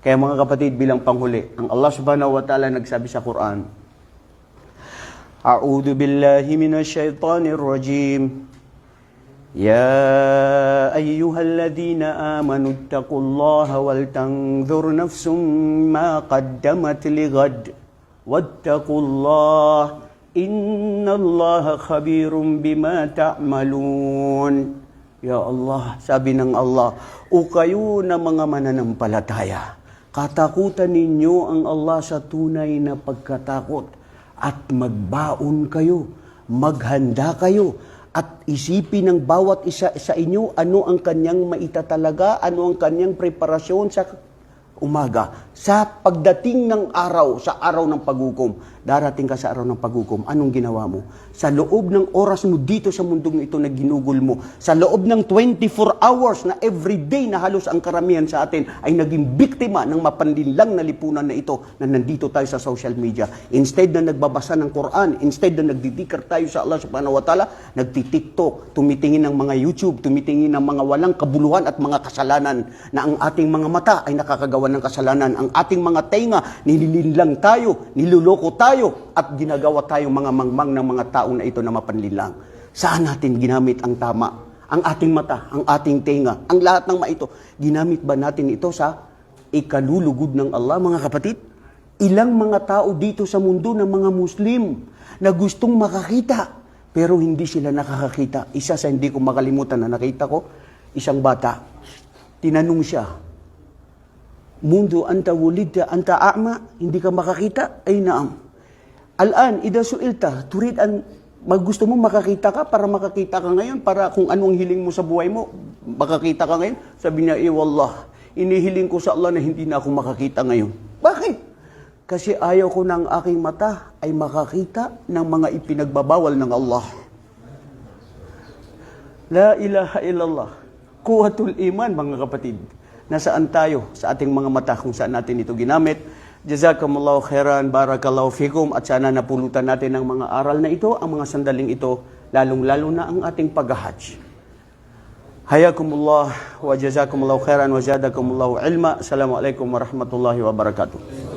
Kaya mga kapatid, bilang panghuli, ang Allah subhanahu wa ta'ala nagsabi sa Quran, A'udhu billahi minash shaitanir rajim. يا أيها الذين آمنوا اتقوا الله ولتنظر نفس ما قدمت لغد واتقوا الله إن الله خبير بما تعملون Ya Allah, sabi ng Allah, o kayo na mga mananampalataya, katakutan ninyo ang Allah sa tunay na pagkatakot at magbaon kayo, maghanda kayo, at isipin ng bawat isa sa inyo ano ang kanyang maitatalaga, ano ang kanyang preparasyon sa umaga. Sa pagdating ng araw, sa araw ng paghukom, darating ka sa araw ng paghukom, anong ginawa mo? Sa loob ng oras mo dito sa mundong ito na ginugol mo, sa loob ng 24 hours na everyday na halos ang karamihan sa atin ay naging biktima ng mapanlinlang na lipunan na ito na nandito tayo sa social media. Instead na nagbabasa ng Quran, instead na nagdidikar tayo sa Allah subhanahu wa ta'ala, nagtitiktok, tumitingin ng mga YouTube, tumitingin ng mga walang kabuluhan at mga kasalanan na ang ating mga mata ay nakakagawa ng kasalanan. Ang ating mga tenga, nililinlang tayo, niluloko tayo, at ginagawa tayong mga mangmang ng mga tao na ito na mapanlinlang. Saan natin ginamit ang tama? Ang ating mata, ang ating tenga, ang lahat ng mga ito, ginamit ba natin ito sa ikalulugod ng Allah, mga kapatid? Ilang mga tao dito sa mundo ng mga Muslim na gustong makakita, pero hindi sila nakakakita. Isa sa hindi ko makalimutan na nakita ko, isang bata, tinanong siya, Mundo, anta wulidta, anta a'ma, hindi ka makakita? Ay naam. Alan, ida suilta, turid an, maggusto mo makakita ka para makakita ka ngayon, para kung anong hiling mo sa buhay mo, makakita ka ngayon. Sabi niya, eh wallah, inihiling ko sa Allah na hindi na ako makakita ngayon. Bakit? Kasi ayaw ko ng aking mata ay makakita ng mga ipinagbabawal ng Allah. La ilaha illallah. Kuwatul iman, mga kapatid. Nasaan tayo sa ating mga mata kung saan natin ito ginamit. Jazakumullahu khairan, barakallahu fikum at sana napulutan natin ang mga aral na ito, ang mga sandaling ito, lalong-lalo na ang ating pag-hajj. Hayakumullah wa jazakumullahu khairan wa zadakumullahu ilma. Assalamualaikum warahmatullahi wabarakatuh.